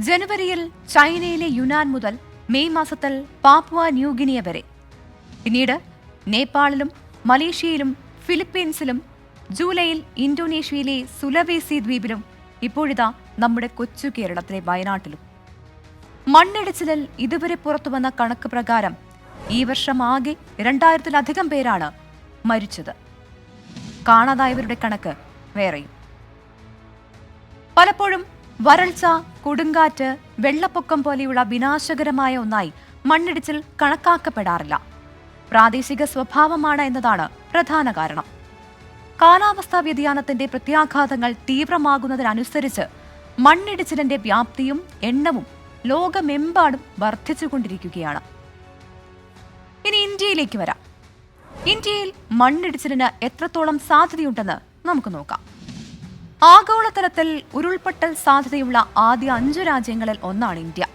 ജനുവരിയിൽ ചൈനയിലെ യുനാൻ മുതൽ മെയ് മാസത്തിൽ പാപ്പുവ ന്യൂഗിനിയ വരെ. പിന്നീട് നേപ്പാളിലും മലേഷ്യയിലും ഫിലിപ്പീൻസിലും ജൂലൈയിൽ ഇന്തോനേഷ്യയിലെ സുലവേസി ദ്വീപിലും ഇപ്പോഴിതാ നമ്മുടെ കൊച്ചു കേരളത്തിലെ വയനാട്ടിലും. മണ്ണിടിച്ചിലിൽ ഇതുവരെ പുറത്തുവന്ന കണക്ക് പ്രകാരം ഈ വർഷം ആകെ രണ്ടായിരത്തിലധികം പേരാണ് മരിച്ചത്. കാണാതായവരുടെ കണക്ക് വേറെയും. പലപ്പോഴും വരൾച്ച കൊടുങ്കാറ്റ് വെള്ളപ്പൊക്കം പോലെയുള്ള വിനാശകരമായ ഒന്നായി മണ്ണിടിച്ചിൽ കണക്കാക്കപ്പെടാറില്ല. പ്രാദേശിക സ്വഭാവമാണ് എന്നതാണ് പ്രധാന കാരണം. കാലാവസ്ഥാ വ്യതിയാനത്തിന്റെ പ്രത്യാഘാതങ്ങൾ തീവ്രമാകുന്നതിനനുസരിച്ച് മണ്ണിടിച്ചിലിന്റെ വ്യാപ്തിയും എണ്ണവും ലോകമെമ്പാടും വർദ്ധിച്ചുകൊണ്ടിരിക്കുകയാണ്. ഇനി ഇന്ത്യയിലേക്ക് വരാം. ഇന്ത്യയിൽ മണ്ണിടിച്ചിലിന് എത്രത്തോളം സാധ്യതയുണ്ടെന്ന് നമുക്ക് നോക്കാം. ആഗോളതലത്തിൽ ഉരുൾപൊട്ടൽ സാധ്യതയുള്ള ആദ്യ അഞ്ചു രാജ്യങ്ങളിൽ ഒന്നാണ് ഇന്ത്യ.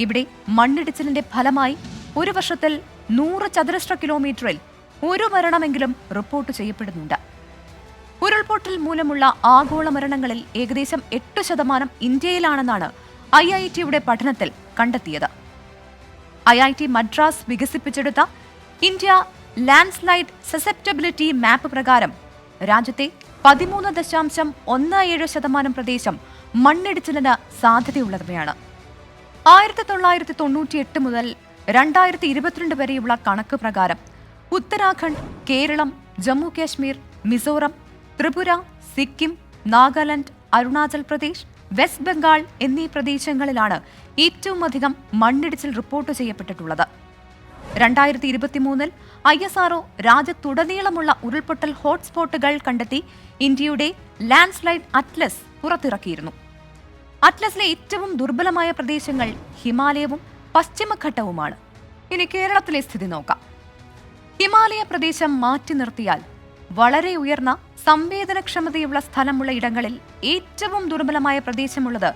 ഇവിടെ മണ്ണിടിച്ചിലിന്റെ ഫലമായി ഒരു വർഷത്തിൽ നൂറ് ചതുരശ്ര കിലോമീറ്ററിൽ ഒരു മരണമെങ്കിലും റിപ്പോർട്ട് ചെയ്യപ്പെടുന്നുണ്ട്. ഉരുൾപൊട്ടൽ മൂലമുള്ള ആഗോള മരണങ്ങളിൽ ഏകദേശം എട്ട് ശതമാനം ഇന്ത്യയിലാണെന്നാണ് ഐ ഐ ടിയുടെ പഠനത്തിൽ കണ്ടെത്തിയത്. ഐ ഐ ടി മദ്രാസ് വികസിപ്പിച്ചെടുത്ത ഇന്ത്യ ലാൻഡ്സ്ലൈഡ് സെസെപ്റ്റബിലിറ്റി മാപ്പ് പ്രകാരം രാജ്യത്തെ പതിമൂന്ന് ദശാംശം ഒന്ന് ഏഴ് ശതമാനം പ്രദേശം മണ്ണിടിച്ചിലിന് സാധ്യതയുള്ളവയാണ്. ആയിരത്തി തൊള്ളായിരത്തി തൊണ്ണൂറ്റി എട്ട് മുതൽ രണ്ടായിരത്തി ഇരുപത്തിരണ്ട് വരെയുള്ള കണക്ക് പ്രകാരം ഉത്തരാഖണ്ഡ് കേരളം ജമ്മു കാശ്മീർ മിസോറം ത്രിപുര സിക്കിം നാഗാലാൻഡ് അരുണാചൽ പ്രദേശ് വെസ്റ്റ് ബംഗാൾ എന്നീ പ്രദേശങ്ങളിലാണ് ഏറ്റവുമധികം മണ്ണിടിച്ചിൽ റിപ്പോർട്ട് ചെയ്യപ്പെട്ടിട്ടുള്ളത്. രണ്ടായിരത്തി ഇരുപത്തിമൂന്നിൽ ഐ എസ് ആർഒ രാജ്യത്തുടനീളമുള്ള ഉരുൾപൊട്ടൽ ഹോട്ട്സ്പോട്ടുകൾ കണ്ടെത്തി ഇന്ത്യയുടെ ലാൻഡ്സ്ലൈഡ് അറ്റ്ലസ് പുറത്തിറക്കിയിരുന്നു. അറ്റ്ലസിലെ ഏറ്റവും ദുർബലമായ പ്രദേശങ്ങൾ ഹിമാലയവും പശ്ചിമഘട്ടവുമാണ്. ഇനി കേരളത്തിലെ സ്ഥിതി നോക്കാം. ഹിമാലയ പ്രദേശം മാറ്റി നിർത്തിയാൽ വളരെ ഉയർന്ന സംവേദനക്ഷമതയുള്ള സ്ഥലമുള്ള ഇടങ്ങളിൽ ഏറ്റവും ദുർബലമായ പ്രദേശമുള്ളത്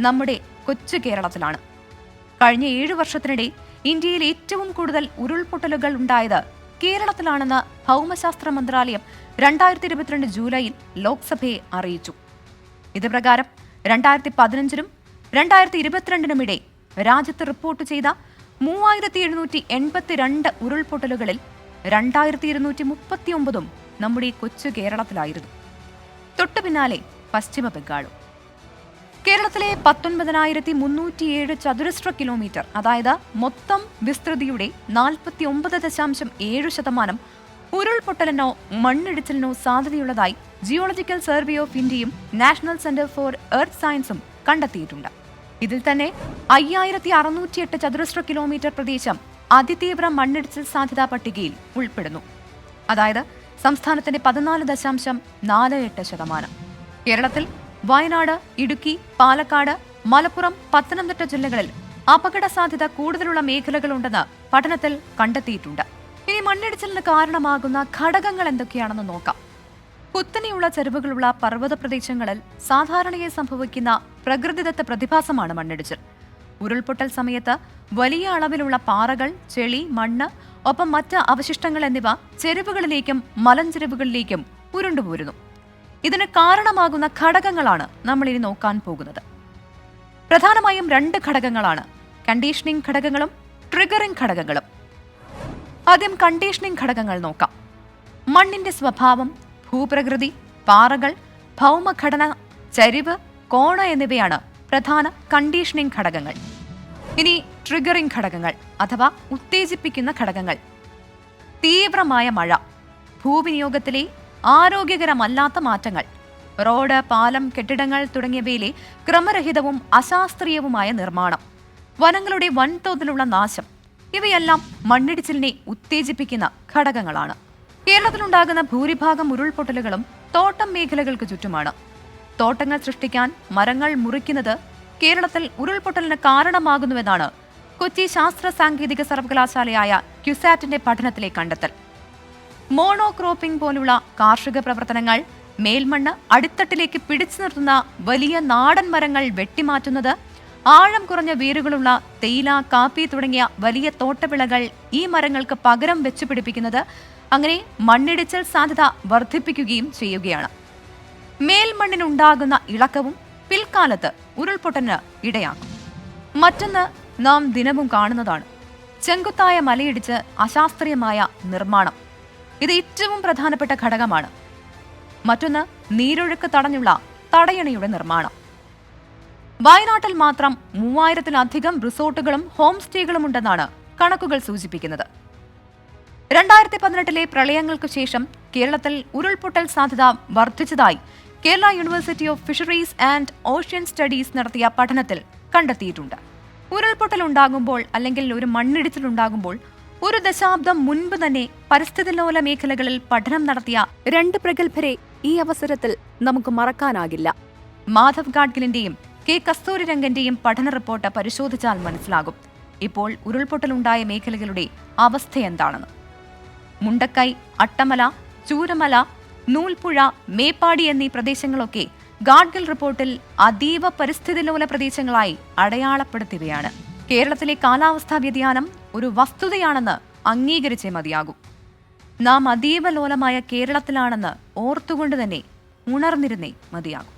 നമ്മുടെ കൊച്ചു കേരളത്തിലാണ്. കഴിഞ്ഞ ഏഴു വർഷത്തിനിടെ ഇന്ത്യയിൽ ഏറ്റവും കൂടുതൽ ഉരുൾപൊട്ടലുകൾ ഉണ്ടായത് കേരളത്തിലാണെന്ന് ഭൗമശാസ്ത്ര മന്ത്രാലയം രണ്ടായിരത്തി ഇരുപത്തിരണ്ട് ജൂലൈയിൽ ലോക്സഭയെ അറിയിച്ചു. ഇത് പ്രകാരം രണ്ടായിരത്തി പതിനഞ്ചിനും രണ്ടായിരത്തി ഇരുപത്തിരണ്ടിനുമിടെ രാജ്യത്ത് റിപ്പോർട്ട് ചെയ്ത മൂവായിരത്തി എഴുന്നൂറ്റി എൺപത്തിരണ്ട് ഉരുൾപൊട്ടലുകളിൽ രണ്ടായിരത്തി ഇരുന്നൂറ്റി മുപ്പത്തിയൊമ്പതും നമ്മുടെ കൊച്ചു കേരളത്തിലായിരുന്നു. തൊട്ടു പിന്നാലെ പശ്ചിമ ബംഗാളും കേരളത്തിലെ പത്തൊൻപതിനായിരത്തി മുന്നൂറ്റിയേഴ് ചതുരശ്ര കിലോമീറ്റർ അതായത് മൊത്തം വിസ്തൃതിയുടെ നാൽപ്പത്തി ഒമ്പത് ദശാംശം ഏഴ് ശതമാനം ഉരുൾപൊട്ടലിനോ മണ്ണിടിച്ചിലിനോ സാധ്യതയുള്ളതായി ജിയോളജിക്കൽ സർവേ ഓഫ് ഇന്ത്യയും നാഷണൽ സെന്റർ ഫോർ എർത്ത് സയൻസും കണ്ടെത്തിയിട്ടുണ്ട്. ഇതിൽ തന്നെ അയ്യായിരത്തി അറുന്നൂറ്റിയെട്ട് ചതുരശ്ര കിലോമീറ്റർ പ്രദേശം അതിതീവ്ര മണ്ണിടിച്ചിൽ സാധ്യതാ പട്ടികയിൽ ഉൾപ്പെടുന്നു. അതായത് സംസ്ഥാനത്തിന്റെ പതിനാല് ദശാംശം നാല് എട്ട് ശതമാനം. കേരളത്തിൽ വയനാട് ഇടുക്കി പാലക്കാട് മലപ്പുറം പത്തനംതിട്ട ജില്ലകളിൽ അപകട സാധ്യത കൂടുതലുള്ള മേഖലകളുണ്ടെന്ന് പഠനത്തിൽ കണ്ടെത്തിയിട്ടുണ്ട്. ഇനി മണ്ണിടിച്ചിലിന് കാരണമാകുന്ന ഘടകങ്ങൾ എന്തൊക്കെയാണെന്ന് നോക്കാം. കുത്തനെയുള്ള ചെരുവുകളുള്ള പർവത പ്രദേശങ്ങളിൽ സാധാരണയായി സംഭവിക്കുന്ന പ്രകൃതിദത്ത പ്രതിഭാസമാണ് മണ്ണിടിച്ചിൽ. ഉരുൾപൊട്ടൽ സമയത്ത് വലിയ അളവിലുള്ള പാറകൾ ചെളി മണ്ണ് ഒപ്പം മറ്റ് അവശിഷ്ടങ്ങൾ എന്നിവ ചെരുവുകളിലേക്കും മലഞ്ചെരുവുകളിലേക്കും ഉരുണ്ടുപോരുന്നു. ഇതിന് കാരണമാകുന്ന ഘടകങ്ങളാണ് നമ്മൾ ഇനി നോക്കാൻ പോകുന്നത്. പ്രധാനമായും രണ്ട് ഘടകങ്ങളാണ്. കണ്ടീഷനിങ് ഘടകങ്ങളും ട്രിഗറിംഗ് ഘടകങ്ങളും. ആദ്യം കണ്ടീഷനിങ് ഘടകങ്ങൾ നോക്കാം. മണ്ണിന്റെ സ്വഭാവം ഭൂപ്രകൃതി പാറകൾ ഭൗമഘടന ചരിവ് കോണ എന്നിവയാണ് പ്രധാന കണ്ടീഷനിങ് ഘടകങ്ങൾ. ഇനി ട്രിഗറിംഗ് ഘടകങ്ങൾ അഥവാ ഉത്തേജിപ്പിക്കുന്ന ഘടകങ്ങൾ. തീവ്രമായ മഴ ഭൂവിനിയോഗത്തിലെ ആരോഗ്യകരമല്ലാത്ത മാറ്റങ്ങൾ. റോഡ് പാലം കെട്ടിടങ്ങൾ തുടങ്ങിയവയിലെ ക്രമരഹിതവും അശാസ്ത്രീയവുമായ നിർമ്മാണം. വനങ്ങളുടെ വൻതോതിലുള്ള നാശം. ഇവയെല്ലാം മണ്ണിടിച്ചിലിനെ ഉത്തേജിപ്പിക്കുന്ന ഘടകങ്ങളാണ്. കേരളത്തിലുണ്ടാകുന്ന ഭൂരിഭാഗം ഉരുൾപൊട്ടലുകളും തോട്ടം മേഖലകൾക്ക് ചുറ്റുമാണ്. തോട്ടങ്ങൾ സൃഷ്ടിക്കാൻ മരങ്ങൾ മുറിക്കുന്നത് കേരളത്തിൽ ഉരുൾപൊട്ടലിന് കാരണമാകുന്നുവെന്നാണ് കൊച്ചി ശാസ്ത്ര സാങ്കേതിക സർവകലാശാലയായ ക്യുസാറ്റിന്റെ പഠനത്തിലെ കണ്ടെത്തൽ. മോണോക്രോപ്പിംഗ് പോലുള്ള കാർഷിക പ്രവർത്തനങ്ങൾ മേൽമണ്ണ് അടിത്തട്ടിലേക്ക് പിടിച്ചു നിർത്തുന്ന വലിയ നാടൻ മരങ്ങൾ വെട്ടിമാറ്റുന്നത് ആഴം കുറഞ്ഞ വീരുകളുള്ള തേയില കാപ്പി തുടങ്ങിയ വലിയ തോട്ടവിളകൾ ഈ മരങ്ങൾക്ക് പകരം വെച്ചു പിടിപ്പിക്കുന്നത് അങ്ങനെ മണ്ണിടിച്ചൽ സാധ്യത വർദ്ധിപ്പിക്കുകയും ചെയ്യുകയാണ്. മേൽമണ്ണിനുണ്ടാകുന്ന ഇളക്കവും പിൽക്കാലത്ത് ഉരുൾപൊട്ടന് ഇടയാക്കും. മറ്റൊന്ന് നാം ദിനവും കാണുന്നതാണ്. ചെങ്കുത്തായ മലയിടിച്ച് അശാസ്ത്രീയമായ നിർമ്മാണം. ഇത് ഏറ്റവും പ്രധാനപ്പെട്ട ഘടകമാണ്. മറ്റൊന്ന് നീരൊഴുക്ക് തടഞ്ഞുള്ള തടയണയുടെ നിർമ്മാണം. വയനാട്ടിൽ മാത്രം മൂവായിരത്തിലധികം റിസോർട്ടുകളും ഹോം സ്റ്റേകളും ഉണ്ടെന്നാണ് കണക്കുകൾ സൂചിപ്പിക്കുന്നത്. രണ്ടായിരത്തി പതിനെട്ടിലെ പ്രളയങ്ങൾക്ക് ശേഷം കേരളത്തിൽ ഉരുൾപൊട്ടൽ സാധ്യത വർദ്ധിച്ചതായി Kerala university of fisheries and ocean studies നടത്തിയ പഠനത്തിൽ കണ്ടെത്തിയിട്ടുണ്ട്. ഉരുൾപൊട്ടൽ ഉണ്ടാകുമ്പോൾ അല്ലെങ്കിൽ ഒരു മണ്ണിടിച്ചിൽ ഉണ്ടാകുമ്പോൾ ഒരു ദശാബ്ദം മുൻപ് തന്നെ പരിസ്ഥിതിലോല മേഖലകളിൽ പഠനം നടത്തിയ രണ്ട് പ്രഗത്ഭരെ ഈ അവസരത്തിൽ നമുക്ക് മറക്കാനാകില്ല. മാധവ് ഗാഡ്ഗിലിന്റെയും കെ കസ്തൂരിരംഗന്റെയും പഠന റിപ്പോർട്ട് പരിശോധിച്ചാൽ മനസ്സിലാകും. ഇപ്പോൾ ഉരുൾപൊട്ടലുണ്ടായ മേഖലകളുടെ അവസ്ഥ എന്താണെന്ന്. മുണ്ടക്കൈ അട്ടമല ചൂരമല നൂൽപ്പുഴ മേപ്പാടി എന്നീ പ്രദേശങ്ങളൊക്കെ ഗാഡ്ഗിൽ റിപ്പോർട്ടിൽ അതീവ പരിസ്ഥിതിലോല പ്രദേശങ്ങളായി അടയാളപ്പെടുത്തുകയാണ് കേരളത്തിലെ കാലാവസ്ഥാ വ്യതിയാനം ഒരു വസ്തുതയാണെന്ന് അംഗീകരിച്ചേ മതിയാകൂ. നാം അതീവ ലോലമായ കേരളത്തിലാണെന്ന് ഓർത്തുകൊണ്ട് തന്നെ ഉണർന്നിരുന്നേ മതിയാകും.